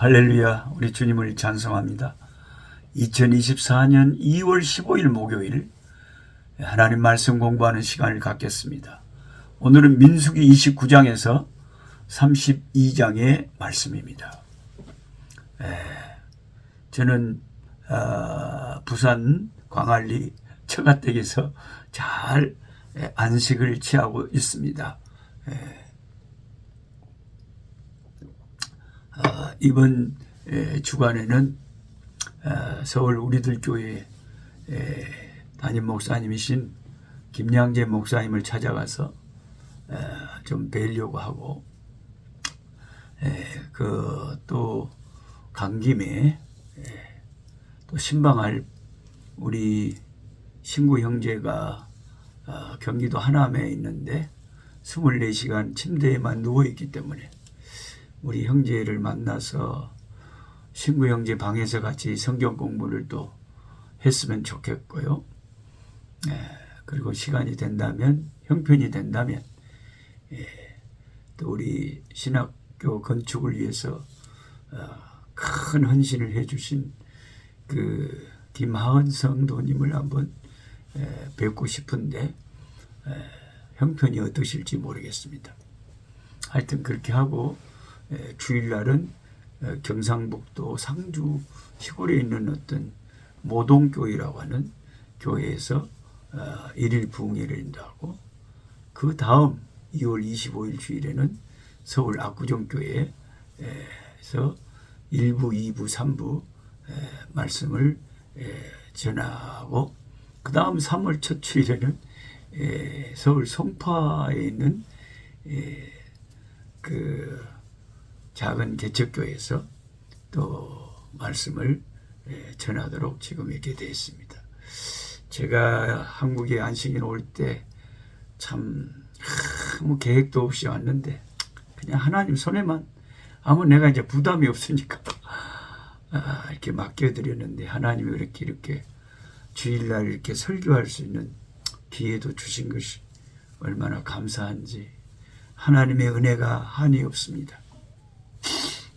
할렐루야, 우리 주님을 찬송합니다. 2024년 2월 15일 목요일 하나님 말씀 공부하는 시간을 갖겠습니다. 오늘은 민수기 29장에서 32장의 말씀입니다. 에, 저는 어, 부산 광안리 처가댁에서 잘 에, 안식을 취하고 있습니다. 어, 이번 에, 주간에는 어, 서울 우리들 교회 에, 담임 목사님이신 김양재 목사님을 찾아가서 어, 좀 뵈려고 하고 그또 간 김에 에, 또 신방할 우리 신구 형제가 어, 경기도 하남에 있는데 24시간 침대에만 누워 있기 때문에 우리 형제를 만나서 신구 형제 방에서 같이 성경 공부를 또 했으면 좋겠고요. 예, 그리고 시간이 된다면 형편이 된다면 예, 또 우리 신학교 건축을 위해서 어, 큰 헌신을 해주신 그 김하은 성도님을 한번 에, 뵙고 싶은데 에, 형편이 어떠실지 모르겠습니다. 하여튼 그렇게 하고 에, 주일날은 에, 경상북도 상주 시골에 있는 어떤 모동교회라고 하는 교회에서 어, 일일 부흥회를 인도하고 그 다음 2월 25일 주일에는 서울 압구정교회에서 1부, 2부, 3부 에, 말씀을 에, 전하고 그 다음 3월 첫 주일에는 에, 서울 송파에 있는 에, 그 작은 개척교회에서 또 말씀을 에, 전하도록 지금 이렇게 되어 있습니다. 제가 한국에 안식일 올 때 참 아무 계획도 없이 왔는데 그냥 하나님 손에만 아무 내가 이제 부담이 없으니까 아, 이렇게 맡겨드렸는데 하나님이 이렇게 이렇게 주일날 이렇게 설교할 수 있는 기회도 주신 것이 얼마나 감사한지 하나님의 은혜가 한이 없습니다.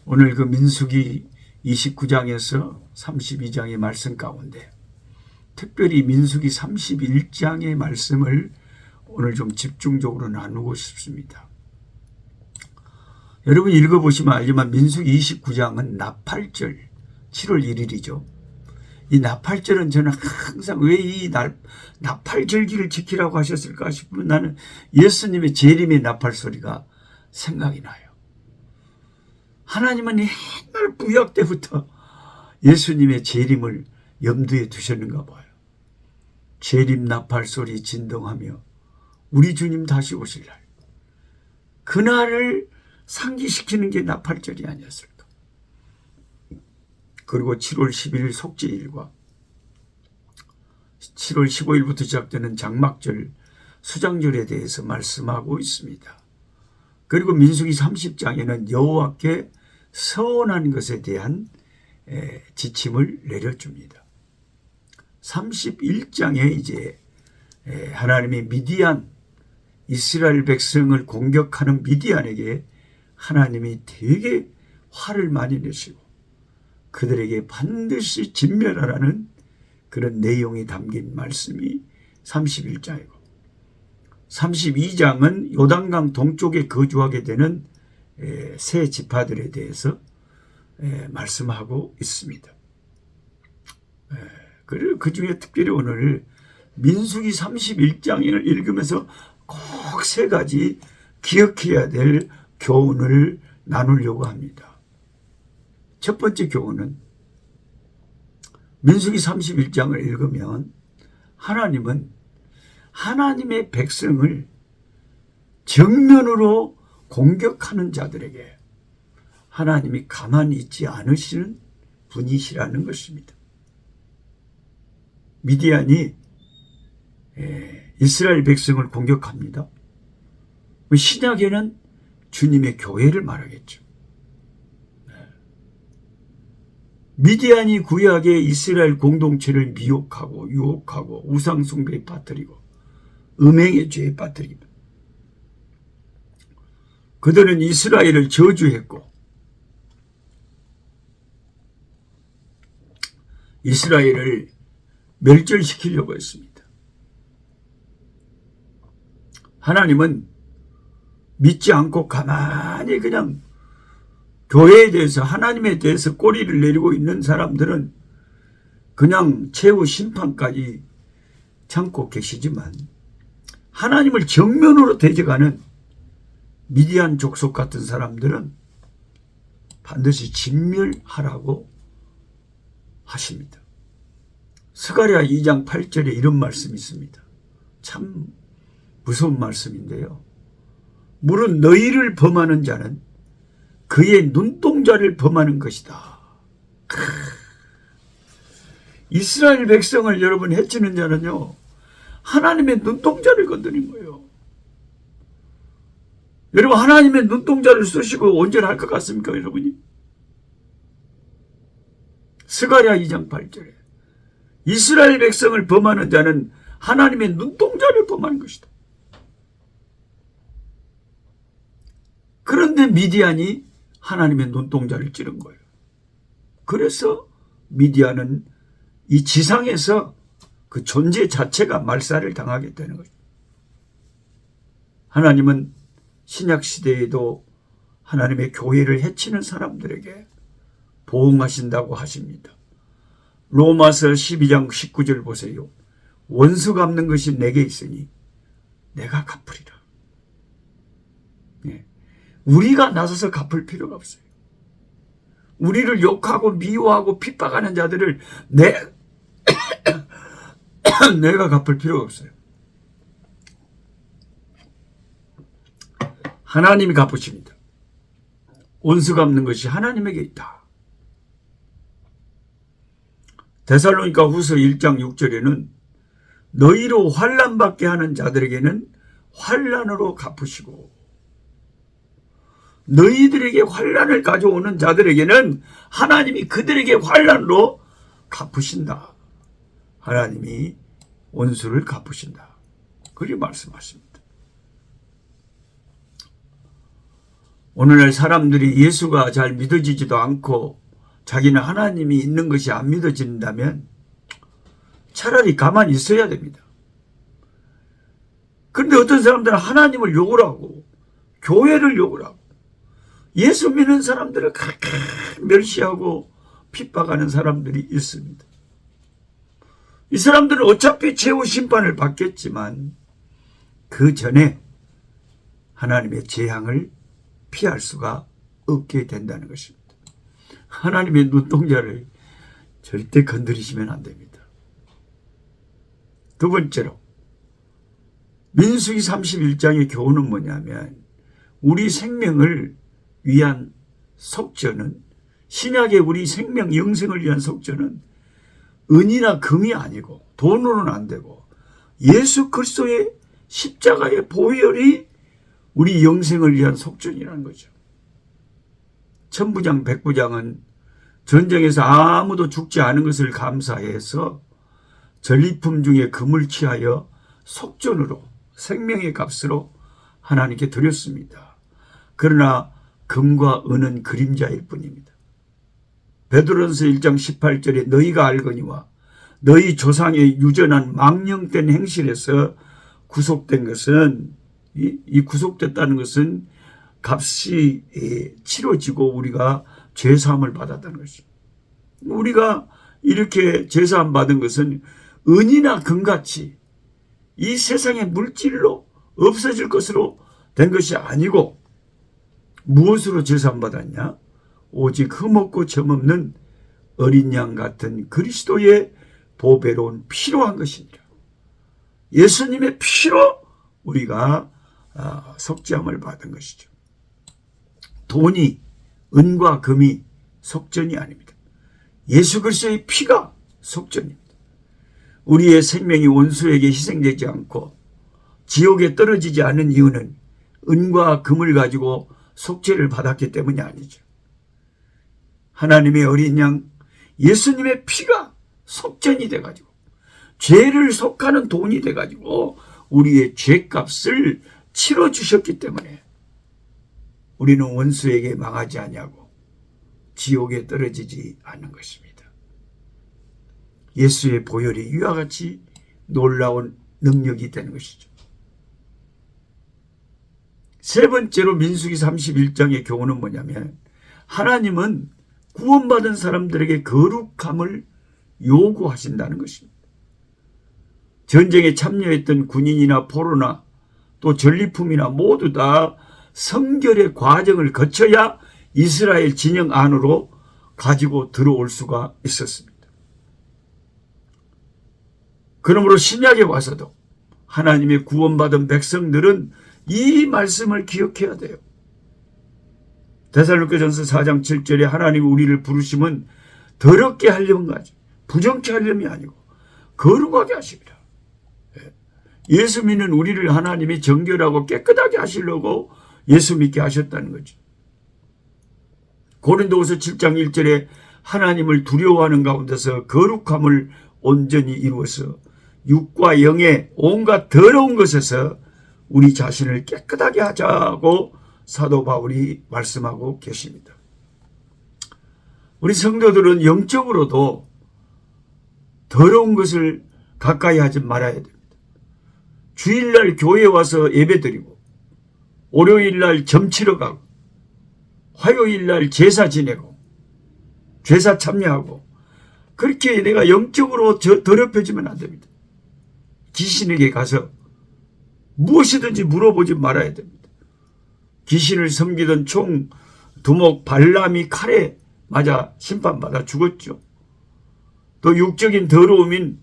오늘 그 민수기 29장에서 32장의 말씀 가운데 특별히 민수기 31장의 말씀을 오늘 좀 집중적으로 나누고 싶습니다. 여러분 읽어보시면 알지만 민수기 29장은 나팔절 7월 1일이죠. 이 나팔절은 저는 항상 왜 이 나팔절기를 지키라고 하셨을까 싶으면 나는 예수님의 재림의 나팔 소리가 생각이 나요. 하나님은 옛날 구약 때부터 예수님의 재림을 염두에 두셨는가 봐요. 재림 나팔 소리 진동하며 우리 주님 다시 오실 날. 그날을 상기시키는 게 나팔절이 아니었을까. 그리고 7월 11일 속죄일과 7월 15일부터 시작되는 장막절, 수장절에 대해서 말씀하고 있습니다. 그리고 민수기 30장에는 여호와께 서원한 것에 대한 지침을 내려줍니다. 31장에 이제 하나님이 미디안 이스라엘 백성을 공격하는 미디안에게 하나님이 되게 화를 많이 내시고 그들에게 반드시 진멸하라는 그런 내용이 담긴 말씀이 31장이고 32장은 요단강 동쪽에 거주하게 되는 새 지파들에 대해서 말씀하고 있습니다. 그리고 그 중에 특별히 오늘 민수기 31장을 읽으면서 꼭 세 가지 기억해야 될 교훈을 나누려고 합니다. 첫 번째 교훈은 민수기 31장을 읽으면 하나님은 하나님의 백성을 정면으로 공격하는 자들에게 하나님이 가만히 있지 않으시는 분이시라는 것입니다. 미디안이 이스라엘 백성을 공격합니다. 신약에는 주님의 교회를 말하겠죠. 미디안이 구약의 이스라엘 공동체를 미혹하고 유혹하고 우상숭배에 빠뜨리고 음행의 죄에 빠뜨립니다. 그들은 이스라엘을 저주했고 이스라엘을 멸절시키려고 했습니다. 하나님은 믿지 않고 가만히 그냥 교회에 대해서 하나님에 대해서 꼬리를 내리고 있는 사람들은 그냥 최후 심판까지 참고 계시지만 하나님을 정면으로 대적하는 미디안 족속 같은 사람들은 반드시 진멸하라고 하십니다. 스가랴 2장 8절에 이런 말씀이 있습니다. 참 무서운 말씀인데요. 물은 너희를 범하는 자는 그의 눈동자를 범하는 것이다. 크. 이스라엘 백성을 여러분 해치는 자는요, 하나님의 눈동자를 건드린 거예요. 여러분, 하나님의 눈동자를 쓰시고 온전할 것 같습니까, 여러분이? 스가랴 2장 8절에 이스라엘 백성을 범하는 자는 하나님의 눈동자를 범하는 것이다. 그런데 미디안이 하나님의 눈동자를 찌른 거예요. 그래서 미디안은 이 지상에서 그 존재 자체가 말살을 당하게 되는 거죠. 하나님은 신약 시대에도 하나님의 교회를 해치는 사람들에게 보응하신다고 하십니다. 로마서 12장 19절 보세요. 원수 갚는 것이 내게 있으니 내가 갚으리라. 네. 우리가 나서서 갚을 필요가 없어요. 우리를 욕하고 미워하고 핍박하는 자들을 내, 내가 갚을 필요가 없어요. 하나님이 갚으십니다. 원수 갚는 것이 하나님에게 있다. 데살로니가 후서 1장 6절에는 너희로 환란 받게 하는 자들에게는 환란으로 갚으시고 너희들에게 환란을 가져오는 자들에게는 하나님이 그들에게 환란으로 갚으신다. 하나님이 원수를 갚으신다. 그리 말씀하십니다. 오늘날 사람들이 예수가 잘 믿어지지도 않고 자기는 하나님이 있는 것이 안 믿어진다면 차라리 가만히 있어야 됩니다. 그런데 어떤 사람들은 하나님을 욕을 하고 교회를 욕을 하고 예수 믿는 사람들을 멸시하고 핍박하는 사람들이 있습니다. 이 사람들은 어차피 최후 심판을 받겠지만 그 전에 하나님의 재앙을 피할 수가 없게 된다는 것입니다. 하나님의 눈동자를 절대 건드리시면 안 됩니다. 두 번째로 민수기 31장의 교훈은 뭐냐면 우리 생명을 위한 속전은 신약의 우리 생명 영생을 위한 속전은 은이나 금이 아니고 돈으로는 안 되고 예수 그리스도의 십자가의 보혈이 우리 영생을 위한 속전이라는 거죠. 천부장 백부장은 전쟁에서 아무도 죽지 않은 것을 감사해서 전리품 중에 금을 취하여 속전으로 생명의 값으로 하나님께 드렸습니다. 그러나 금과 은은 그림자일 뿐입니다. 베드로전서 1장 18절에 너희가 알거니와 너희 조상의 유전한 망령된 행실에서 구속된 것은 이, 이 구속됐다는 것은 값이 치러지고 우리가 죄사함을 받았다는 것입니다. 우리가 이렇게 죄사함 받은 것은 은이나 금같이 이 세상의 물질로 없어질 것으로 된 것이 아니고 무엇으로 죄사함 받았냐? 오직 흠없고 점없는 어린 양 같은 그리스도의 보배로운 피로 한 것이니라. 예수님의 피로 우리가 아, 속죄함을 받은 것이죠. 돈이 은과 금이 속전이 아닙니다. 예수 그리스도의 피가 속전입니다. 우리의 생명이 원수에게 희생되지 않고 지옥에 떨어지지 않은 이유는 은과 금을 가지고 속죄를 받았기 때문이 아니죠. 하나님의 어린 양 예수님의 피가 속전이 돼가지고 죄를 속하는 돈이 돼가지고 우리의 죄값을 치러 주셨기 때문에 우리는 원수에게 망하지 아니하고 지옥에 떨어지지 않는 것입니다. 예수의 보혈이 이와 같이 놀라운 능력이 되는 것이죠. 세 번째로 민수기 31장의 교훈은 뭐냐면 하나님은 구원받은 사람들에게 거룩함을 요구하신다는 것입니다. 전쟁에 참여했던 군인이나 포로나 또 전리품이나 모두 다 성결의 과정을 거쳐야 이스라엘 진영 안으로 가지고 들어올 수가 있었습니다. 그러므로 신약에 와서도 하나님의 구원받은 백성들은 이 말씀을 기억해야 돼요. 데살로니가전서 4장 7절에 하나님 우리를 부르심은 더럽게 하려는 거지 부정케 하려이 아니고 거룩하게 하십니다. 예. 예수 믿는 우리를 하나님이 정결하고 깨끗하게 하시려고 예수 믿게 하셨다는 거죠. 고린도후서 7장 1절에 하나님을 두려워하는 가운데서 거룩함을 온전히 이루어서 육과 영의 온갖 더러운 것에서 우리 자신을 깨끗하게 하자고 사도 바울이 말씀하고 계십니다. 우리 성도들은 영적으로도 더러운 것을 가까이 하지 말아야 됩니다. 주일날 교회 와서 예배드리고 월요일날 점치러 가고 화요일날 제사 지내고 제사 참여하고 그렇게 내가 영적으로 더럽혀지면 안 됩니다. 귀신에게 가서 무엇이든지 물어보지 말아야 됩니다. 귀신을 섬기던 총 두목 발람이 칼에 맞아 심판받아 죽었죠. 또 육적인 더러움인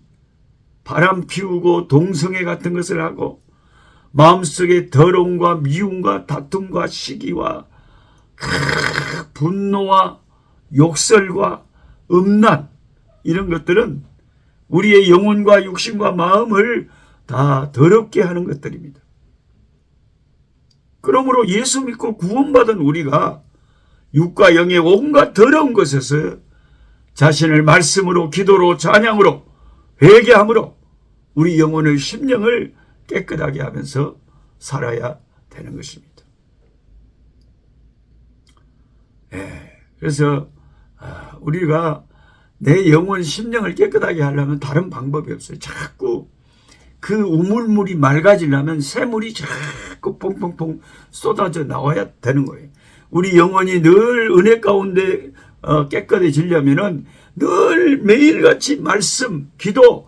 바람 피우고 동성애 같은 것을 하고 마음속에 더러움과 미움과 다툼과 시기와 분노와 욕설과 음란 이런 것들은 우리의 영혼과 육신과 마음을 다 더럽게 하는 것들입니다. 그러므로 예수 믿고 구원받은 우리가 육과 영의 온갖 더러운 것에서 자신을 말씀으로 기도로 찬양으로 회개함으로 우리 영혼을 심령을 깨끗하게 하면서 살아야 되는 것입니다. 예, 그래서 아, 우리가 내 영혼 심령을 깨끗하게 하려면 다른 방법이 없어요. 자꾸 그 우물물이 맑아지려면 새물이 자꾸 퐁퐁퐁 쏟아져 나와야 되는 거예요. 우리 영혼이 늘 은혜 가운데 어, 깨끗해지려면은 늘 매일같이 말씀, 기도,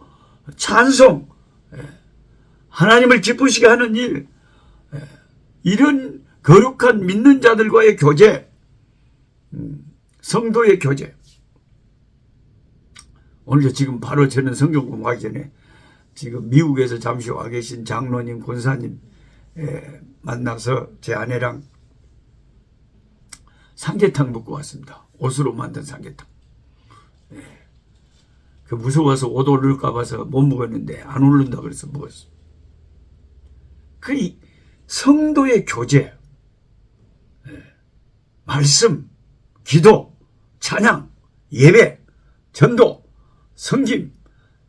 찬송, 예, 하나님을 기쁘시게 하는 일, 예, 이런 거룩한 믿는 자들과의 교제, 음, 성도의 교제. 오늘 지금 바로 저는 성경 공부하기 전에 지금 미국에서 잠시 와 계신 장로님, 권사님 예, 만나서 제 아내랑 삼계탕 먹고 왔습니다. 옷으로 만든 삼계탕. 예. 그 무서워서 옷 오를까 봐서 못 먹었는데 안 오른다 그래서 먹었어. 그 성도의 교제, 예. 말씀, 기도, 찬양, 예배, 전도, 성김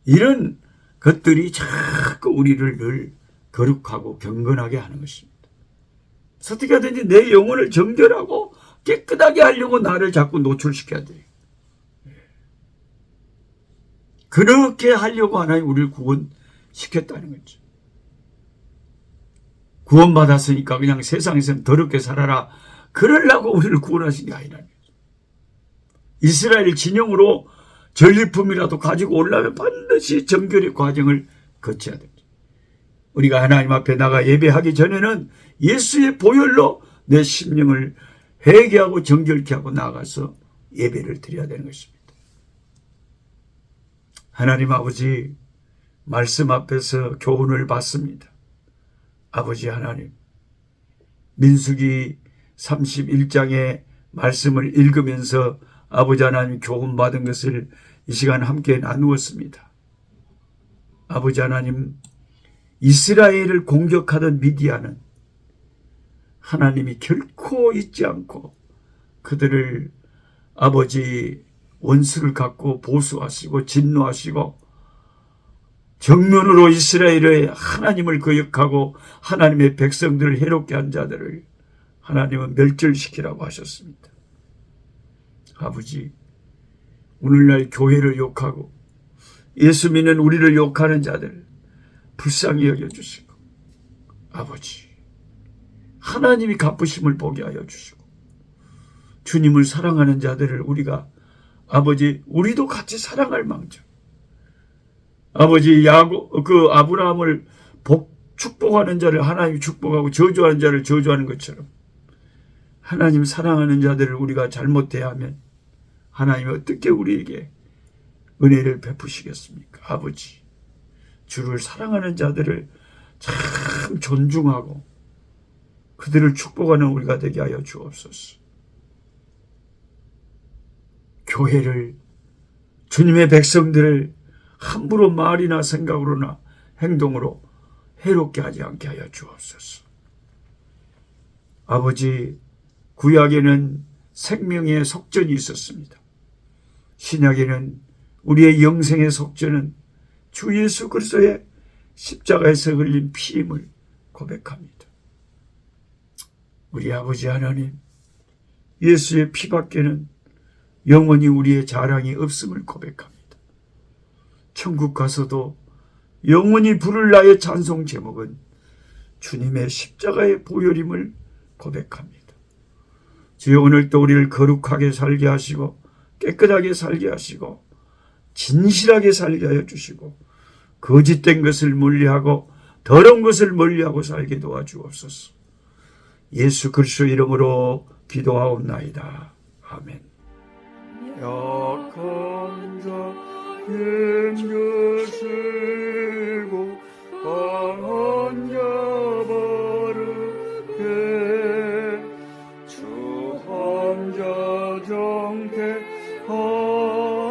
이런 것들이 자꾸 우리를 늘 거룩하고 경건하게 하는 것입니다. 어떻게 하든지 내 영혼을 정결하고 깨끗하게 하려고 나를 자꾸 노출시켜야 돼요. 그렇게 하려고 하나님 우리를 구원시켰다는 거죠. 구원받았으니까 그냥 세상에서는 더럽게 살아라. 그러려고 우리를 구원하신 게 아니라는 거죠. 이스라엘 진영으로 전리품이라도 가지고 올라면 반드시 정결의 과정을 거쳐야 됩니다. 우리가 하나님 앞에 나가 예배하기 전에는 예수의 보혈로 내 심령을 회개하고 정결케 하고 나가서 예배를 드려야 되는 것입니다. 하나님 아버지 말씀 앞에서 교훈을 받습니다. 아버지 하나님 민수기 31장의 말씀을 읽으면서 아버지 하나님 교훈 받은 것을 이 시간 함께 나누었습니다. 아버지 하나님 이스라엘을 공격하던 미디아는 하나님이 결 코 잊지 않고 그들을 아버지 원수를 갖고 보수하시고 진노하시고 정면으로 이스라엘의 하나님을 거역하고 하나님의 백성들을 해롭게 한 자들을 하나님은 멸절시키라고 하셨습니다. 아버지, 오늘날 교회를 욕하고 예수 믿는 우리를 욕하는 자들 불쌍히 여겨주시고 아버지 하나님이 갚으심을 보게 하여 주시고 주님을 사랑하는 자들을 우리가 아버지 우리도 같이 사랑할 망정 아버지 야고 그 아브라함을 복 축복하는 자를 하나님이 축복하고 저주하는 자를 저주하는 것처럼 하나님 사랑하는 자들을 우리가 잘못해야 하면 하나님이 어떻게 우리에게 은혜를 베푸시겠습니까? 아버지 주를 사랑하는 자들을 참 존중하고 그들을 축복하는 우리가 되게 하여 주옵소서. 교회를 주님의 백성들을 함부로 말이나 생각으로나 행동으로 해롭게 하지 않게 하여 주옵소서. 아버지, 구약에는 생명의 속전이 있었습니다. 신약에는 우리의 영생의 속전은 주 예수 그리스도의 십자가에서 흘린 피임을 고백합니다. 우리 아버지 하나님, 예수의 피밖에는 영원히 우리의 자랑이 없음을 고백합니다. 천국 가서도 영원히 부를 나의 찬송 제목은 주님의 십자가의 보혈임을 고백합니다. 주여 오늘도 우리를 거룩하게 살게 하시고 깨끗하게 살게 하시고 진실하게 살게 하여 주시고 거짓된 것을 멀리하고 더러운 것을 멀리하고 살게 도와주옵소서. 예수 그리스도 이름으로 기도하옵나이다. 아멘. 약한 자 정태함